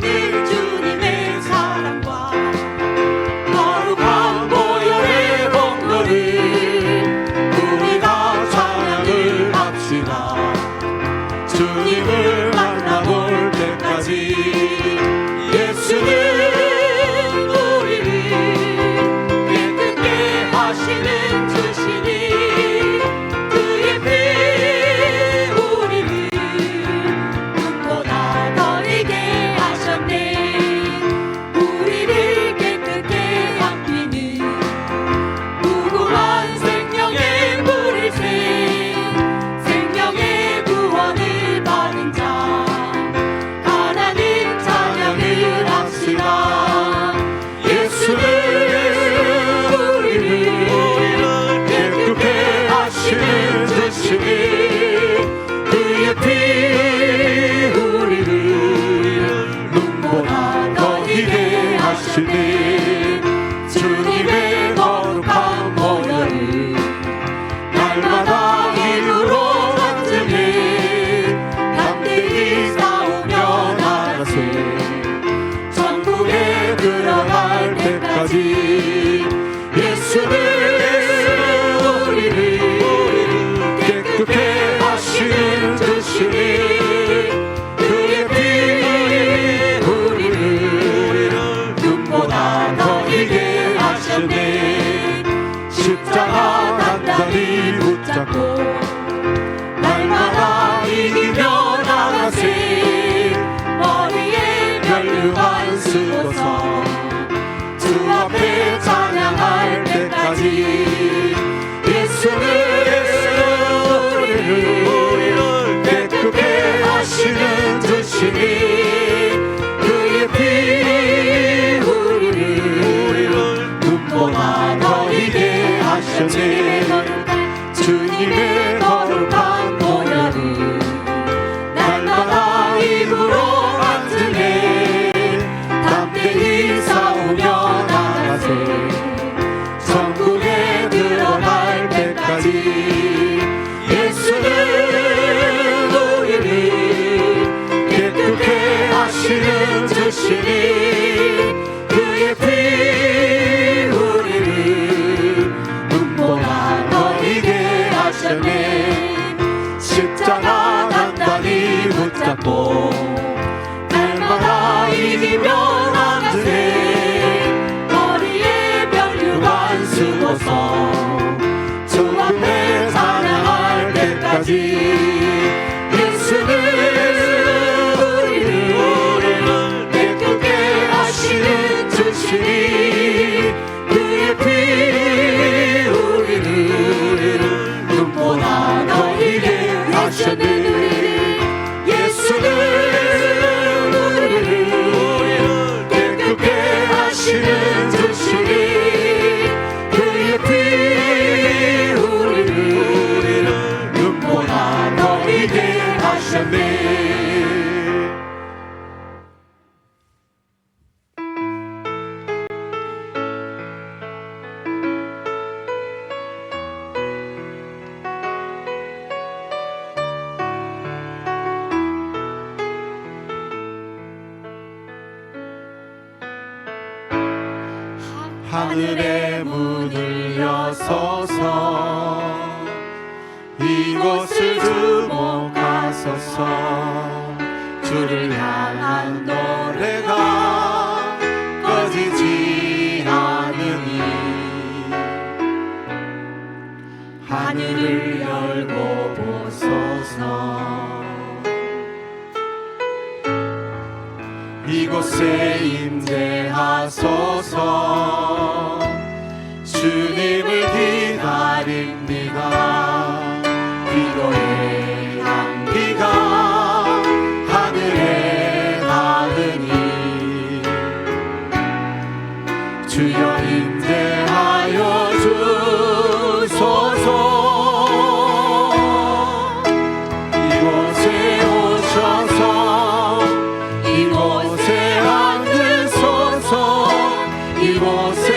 Sunday. to thee. 예수는 우리를 깨끗해 하시는 주시니 그의 피 우리를 눈보라 너희게 하셨네 십자가 단단히 붙잡고 날마다 이기며 하늘의 문을 여서서 이곳을 주 목하소서. 주를 향한 노래가 꺼지지 않으니. 하늘을 열고 보소서. 이곳에 임재하소서 Бог.